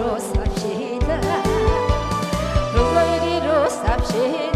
고거리로 삽시다. 고거리로 삽시다.